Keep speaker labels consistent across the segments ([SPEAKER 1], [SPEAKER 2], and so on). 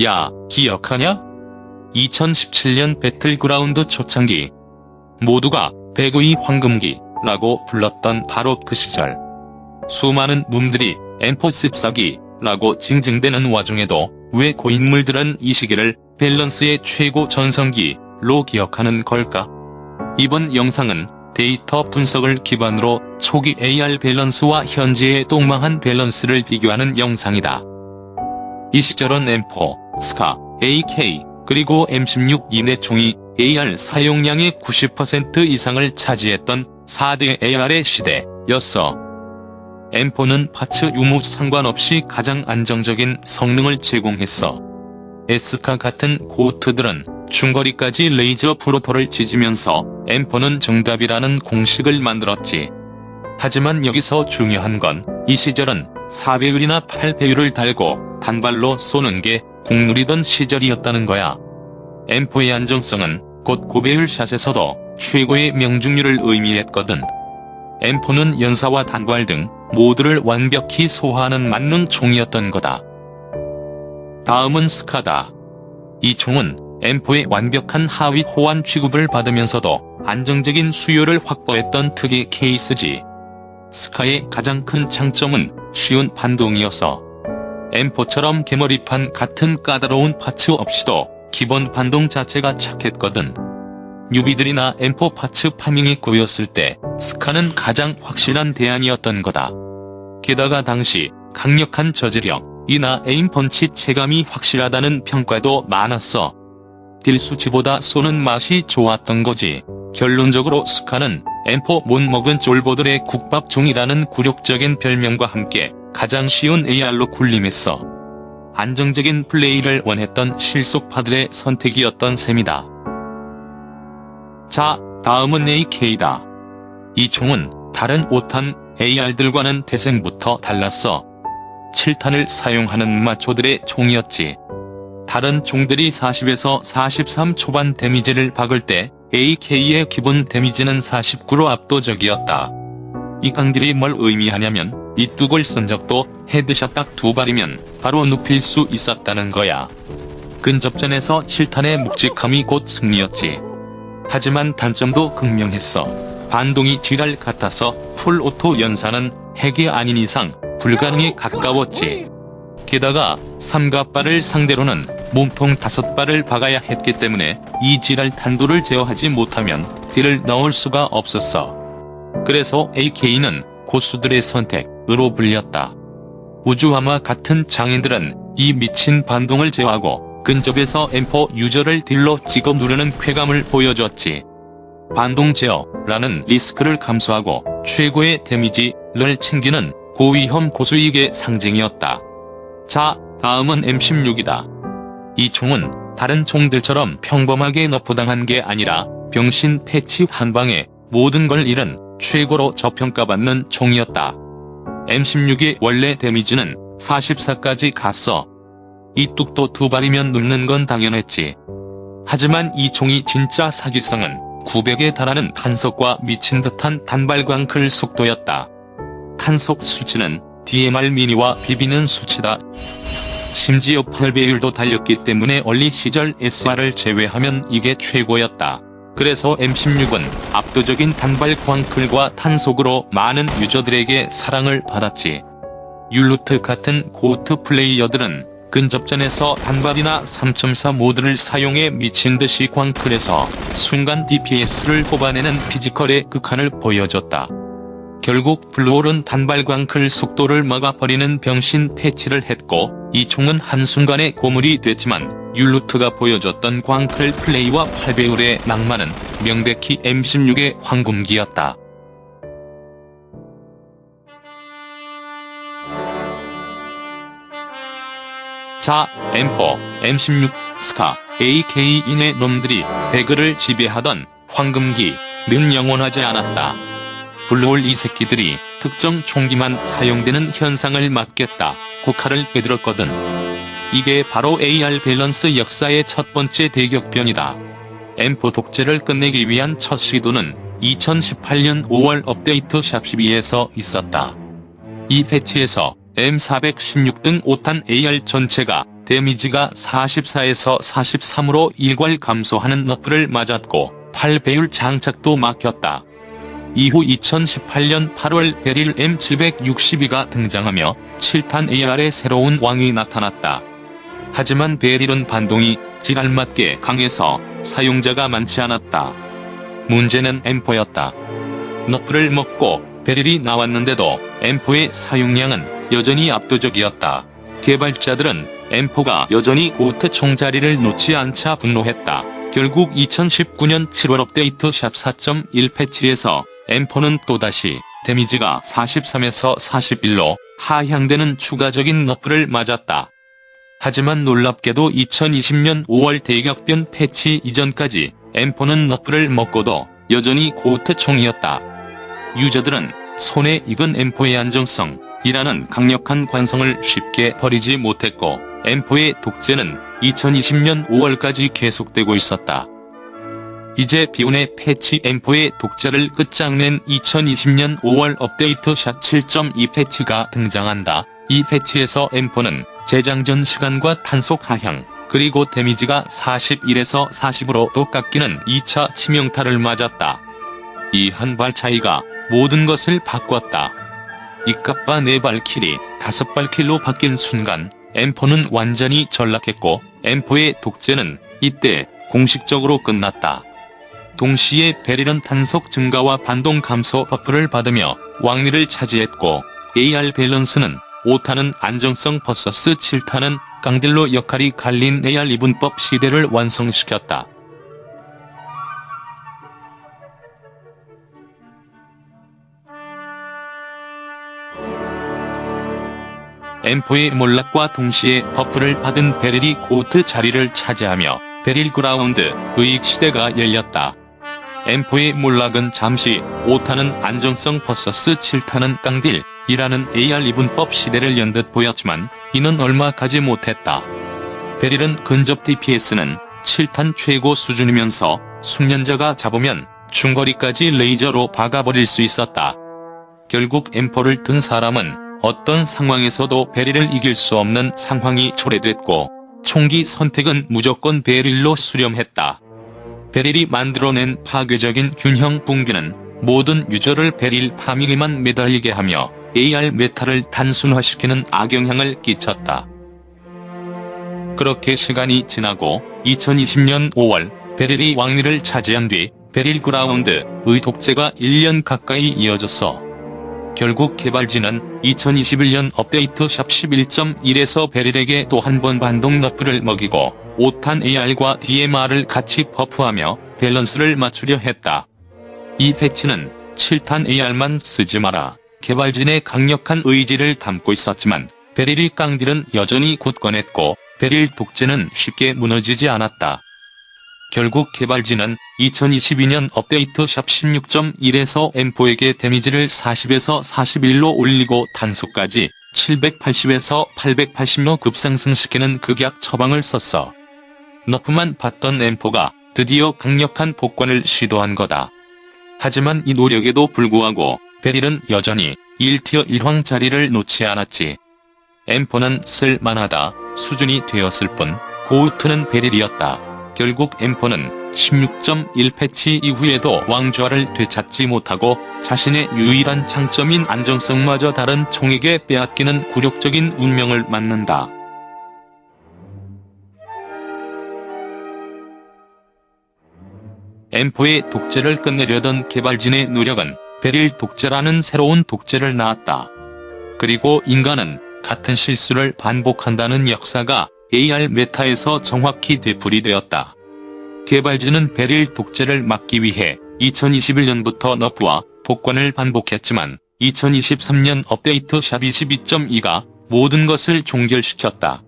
[SPEAKER 1] 야, 기억하냐? 2017년 배틀그라운드 초창기. 모두가 배구의 황금기라고 불렀던 바로 그 시절. 수많은 놈들이 엠포 습사기라고 징징대는 와중에도 왜 고인물들은 이 시기를 밸런스의 최고 전성기로 기억하는 걸까? 이번 영상은 데이터 분석을 기반으로 초기 AR 밸런스와 현재의 똥망한 밸런스를 비교하는 영상이다. 이 시절은 M4, 스카, AK, 그리고 M16 이내 총이 AR 사용량의 90% 이상을 차지했던 4대 AR의 시대였어. M4는 파츠 유무 상관없이 가장 안정적인 성능을 제공했어. 에스카 같은 고트들은 중거리까지 레이저 프로토를 지지면서 M4는 정답이라는 공식을 만들었지. 하지만 여기서 중요한 건 이 시절은 4배율이나 8배율을 달고 단발로 쏘는 게 국룰이던 시절이었다는 거야. M4의 안정성은 곧 9배율 샷에서도 최고의 명중률을 의미했거든. M4는 연사와 단발 등 모두를 완벽히 소화하는 만능 총이었던 거다. 다음은 스카다. 이 총은 M4의 완벽한 하위 호환 취급을 받으면서도 안정적인 수요를 확보했던 특이 케이스지. 스카의 가장 큰 장점은 쉬운 반동이어서 M4처럼 개머리판 같은 까다로운 파츠 없이도 기본 반동 자체가 착했거든. 뉴비들이나 M4 파츠 파밍이 꼬였을 때 스카는 가장 확실한 대안이었던 거다. 게다가 당시 강력한 저지력, 이나 에임 펀치 체감이 확실하다는 평가도 많았어. 딜 수치보다 쏘는 맛이 좋았던 거지. 결론적으로 스카는 M4 못 먹은 쫄보들의 국밥종이라는 굴욕적인 별명과 함께 가장 쉬운 AR로 군림했어. 안정적인 플레이를 원했던 실속파들의 선택이었던 셈이다. 자, 다음은 AK다. 이 총은 다른 5탄 AR들과는 태생부터 달랐어. 7탄을 사용하는 마초들의 총이었지. 다른 총들이 40에서 43 초반 데미지를 박을 때 AK의 기본 데미지는 49로 압도적이었다. 이 강딜이 뭘 의미하냐면 이 뚝을 쓴 적도 헤드샷 딱 두 발이면 바로 눕힐 수 있었다는 거야. 근접전에서 7탄의 묵직함이 곧 승리였지. 하지만 단점도 극명했어. 반동이 지랄 같아서 풀오토 연사는 핵이 아닌 이상 불가능에 가까웠지. 게다가 삼갑발을 상대로는 몸통 다섯 발을 박아야 했기 때문에 이 지랄 탄도를 제어하지 못하면 딜을 넣을 수가 없었어. 그래서 AK는 고수들의 선택으로 불렸다. 우주하마 같은 장인들은 이 미친 반동을 제어하고 근접에서 M4 유저를 딜로 찍어 누르는 쾌감을 보여줬지. 반동 제어라는 리스크를 감수하고 최고의 데미지를 챙기는 고위험 고수익의 상징이었다. 자, 다음은 M16이다. 이 총은 다른 총들처럼 평범하게 너프당한 게 아니라 병신 패치 한 방에 모든 걸 잃은 최고로 저평가받는 총이었다. M16의 원래 데미지는 44까지 갔어. 이 뚝도 두 발이면 눕는 건 당연했지. 하지만 이 총이 진짜 사기성은 900에 달하는 탄속과 미친 듯한 단발광 클 속도였다. 탄속 수치는 DMR 미니와 비비는 수치다. 심지어 8배율도 달렸기 때문에 얼리 시절 SR을 제외하면 이게 최고였다. 그래서 M16은 압도적인 단발 광클과 탄속으로 많은 유저들에게 사랑을 받았지. 율루트 같은 고트 플레이어들은 근접전에서 단발이나 3.4 모드를 사용해 미친 듯이 광클에서 순간 DPS를 뽑아내는 피지컬의 극한을 보여줬다. 결국 블루홀은 단발 광클 속도를 막아버리는 병신 패치를 했고 이 총은 한순간에 고물이 됐지만 율루트가 보여줬던 광클 플레이와 8배율의 낭만은 명백히 M16의 황금기였다. 자, M4, M16, 스카, AK 인의 놈들이 배그를 지배하던 황금기 는 영원하지 않았다. 블루홀 이 새끼들이 특정 총기만 사용되는 현상을 막겠다. 고칼을 빼들었거든. 이게 바로 AR 밸런스 역사의 첫 번째 대격변이다. M4 독재를 끝내기 위한 첫 시도는 2018년 5월 업데이트 샵 12에서 있었다. 이 패치에서 M416 등 5탄 AR 전체가 데미지가 44에서 43으로 일괄 감소하는 너프를 맞았고 8배율 장착도 막혔다. 이후 2018년 8월 베릴 M762가 등장하며 7탄 AR의 새로운 왕이 나타났다. 하지만 베릴은 반동이 지랄맞게 강해서 사용자가 많지 않았다. 문제는 M4였다. 너프를 먹고 베릴이 나왔는데도 M4의 사용량은 여전히 압도적이었다. 개발자들은 M4가 여전히 고트 총자리를 놓지 않자 분노했다. 결국 2019년 7월 업데이트 샵 4.1 패치에서 M4는 또다시 데미지가 43에서 41로 하향되는 추가적인 너프를 맞았다. 하지만 놀랍게도 2020년 5월 대격변 패치 이전까지 M4는 너프를 먹고도 여전히 고트 총이었다. 유저들은 손에 익은 M4의 안정성, 이라는 강력한 관성을 쉽게 버리지 못했고 M4의 독재는 2020년 5월까지 계속되고 있었다. 이제 비운의 패치 M4의 독재를 끝장낸 2020년 5월 업데이트 샷 7.2 패치가 등장한다. 이 패치에서 M4는 재장전 시간과 탄속 하향, 그리고 데미지가 41에서 40으로 또 깎이는 2차 치명타를 맞았다. 이 한 발 차이가 모든 것을 바꿨다. 이까빠 4발 킬이 5발 킬로 바뀐 순간 M4는 완전히 전락했고 M4의 독재는 이때 공식적으로 끝났다. 동시에 베릴은 탄속 증가와 반동 감소 버프를 받으며 왕위를 차지했고 AR 밸런스는 5탄은 안정성 vs 7탄은 강딜로 역할이 갈린 AR 이분법 시대를 완성시켰다. M4의 몰락과 동시에 버프를 받은 베릴이 고트 자리를 차지하며 베릴 그라운드 의익 시대가 열렸다. M4의 몰락은 잠시 5탄은 안정성 vs 7탄은 깡딜 이라는 AR 이분법 시대를 연 듯 보였지만 이는 얼마 가지 못했다. 베릴은 근접 DPS는 7탄 최고 수준이면서 숙련자가 잡으면 중거리까지 레이저로 박아버릴 수 있었다. 결국 M4를 든 사람은 어떤 상황에서도 베릴을 이길 수 없는 상황이 초래됐고 총기 선택은 무조건 베릴로 수렴했다. 베릴이 만들어낸 파괴적인 균형 붕괴는 모든 유저를 베릴 파밍에만 매달리게 하며 AR 메타를 단순화시키는 악영향을 끼쳤다. 그렇게 시간이 지나고 2020년 5월 베릴이 왕위를 차지한 뒤 베릴 그라운드의 독재가 1년 가까이 이어졌어. 결국 개발진은 2021년 업데이트 샵 11.1에서 베릴에게 또 한 번 반동 너프를 먹이고 5탄 AR과 DMR을 같이 버프하며 밸런스를 맞추려 했다. 이 패치는 7탄 AR만 쓰지 마라. 개발진의 강력한 의지를 담고 있었지만 베릴이 깡딜은 여전히 굳건했고 베릴 독재는 쉽게 무너지지 않았다. 결국 개발진은 2022년 업데이트 샵 16.1에서 M4에게 데미지를 40에서 41로 올리고 탄속까지 780에서 880로 급상승시키는 극약 처방을 썼어. 너프만 받던 M4가 드디어 강력한 복권을 시도한 거다. 하지만 이 노력에도 불구하고 베릴은 여전히 1티어 1황 자리를 놓지 않았지. M4는 쓸만하다 수준이 되었을 뿐 고우트는 베릴이었다. 결국 M4는 16.1 패치 이후에도 왕좌를 되찾지 못하고 자신의 유일한 장점인 안정성마저 다른 총에게 빼앗기는 굴욕적인 운명을 맞는다. M4의 독재를 끝내려던 개발진의 노력은 베릴 독재라는 새로운 독재를 낳았다. 그리고 인간은 같은 실수를 반복한다는 역사가 AR 메타에서 정확히 되풀이되었다. 개발진은 베릴 독재를 막기 위해 2021년부터 너프와 복권을 반복했지만 2023년 업데이트 샵 22.2가 모든 것을 종결시켰다.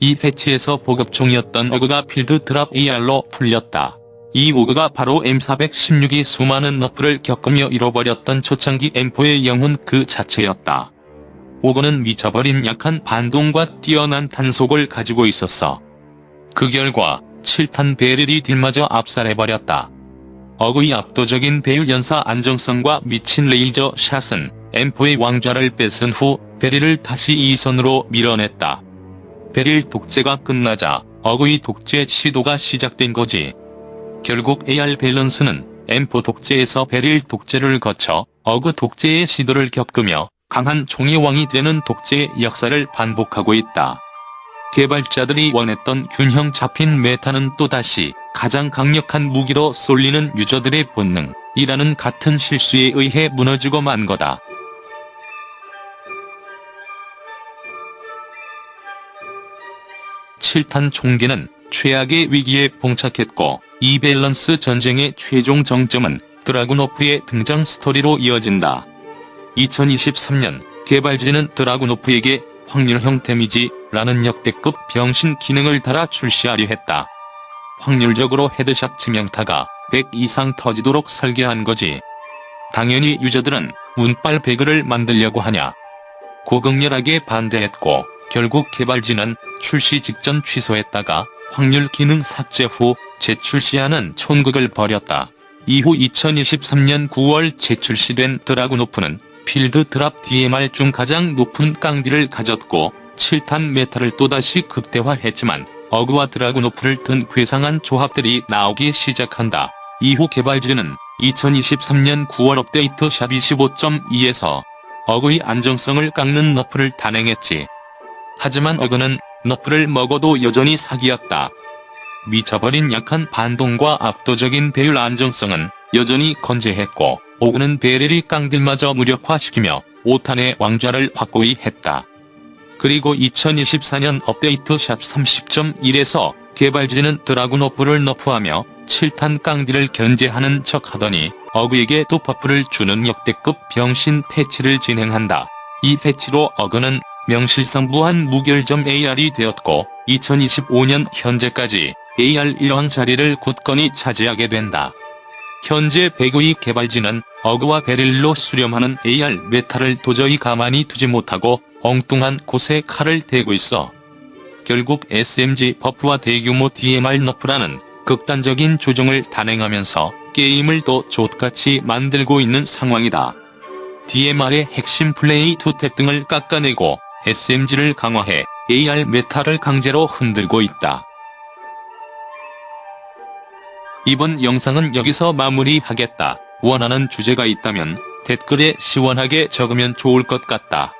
[SPEAKER 1] 이 패치에서 보급종이었던 어그가 필드 드랍 AR로 풀렸다. 이 오그가 바로 M416이 수많은 너프를 겪으며 잃어버렸던 초창기 M4의 영혼 그 자체였다. 오그는 미쳐버린 약한 반동과 뛰어난 탄속을 가지고 있었어. 그 결과 7탄 베릴이 딜마저 압살해버렸다. 어그의 압도적인 배율 연사 안정성과 미친 레이저 샷은 M4의 왕좌를 뺏은 후 베릴을 다시 2선으로 밀어냈다. 베릴 독재가 끝나자 어그의 독재 시도가 시작된 거지. 결국 AR 밸런스는 M4 독재에서 베릴 독재를 거쳐 어그 독재의 시도를 겪으며 강한 총의왕이 되는 독재의 역사를 반복하고 있다. 개발자들이 원했던 균형 잡힌 메타는 또다시 가장 강력한 무기로 쏠리는 유저들의 본능이라는 같은 실수에 의해 무너지고 만 거다. 칠탄 총기는 최악의 위기에 봉착했고 이 밸런스 전쟁의 최종 정점은 드라구노프의 등장 스토리로 이어진다. 2023년 개발진은 드라구노프에게 확률형 데미지라는 역대급 병신 기능을 달아 출시하려 했다. 확률적으로 헤드샷 치명타가 100 이상 터지도록 설계한 거지. 당연히 유저들은 운빨 배그를 만들려고 하냐. 고극렬하게 반대했고 결국 개발진은 출시 직전 취소했다가 확률 기능 삭제 후 재출시하는 촌극을 벌였다. 이후 2023년 9월 재출시된 드라군오프는 필드 드랍 DMR 중 가장 높은 깡디를 가졌고 7탄 메타를 또다시 극대화했지만 어그와 드라군오프를 든 괴상한 조합들이 나오기 시작한다. 이후 개발진은 2023년 9월 업데이트 샵 25.2에서 어그의 안정성을 깎는 너프를 단행했지. 하지만 어그는 너프를 먹어도 여전히 사기였다. 미쳐버린 약한 반동과 압도적인 배율 안정성은 여전히 건재했고 오그는 베릴이 깡딜마저 무력화시키며 5탄의 왕좌를 확고히 했다. 그리고 2024년 업데이트 샵 30.1에서 개발진은 드라군 오프를 너프하며 7탄 깡딜을 견제하는 척 하더니 어그에게 또 버프를 주는 역대급 병신 패치를 진행한다. 이 패치로 어그는 명실상부한 무결점 AR이 되었고 2025년 현재까지 AR 1왕 자리를 굳건히 차지하게 된다. 현재 배구의 개발진은 어그와 베릴로 수렴하는 AR 메타를 도저히 가만히 두지 못하고 엉뚱한 곳에 칼을 대고 있어. 결국 SMG 버프와 대규모 DMR 너프라는 극단적인 조정을 단행하면서 게임을 또 족같이 만들고 있는 상황이다. DMR의 핵심 플레이 투탭 등을 깎아내고 SMG를 강화해 AR 메타를 강제로 흔들고 있다. 이번 영상은 여기서 마무리하겠다. 원하는 주제가 있다면 댓글에 시원하게 적으면 좋을 것 같다.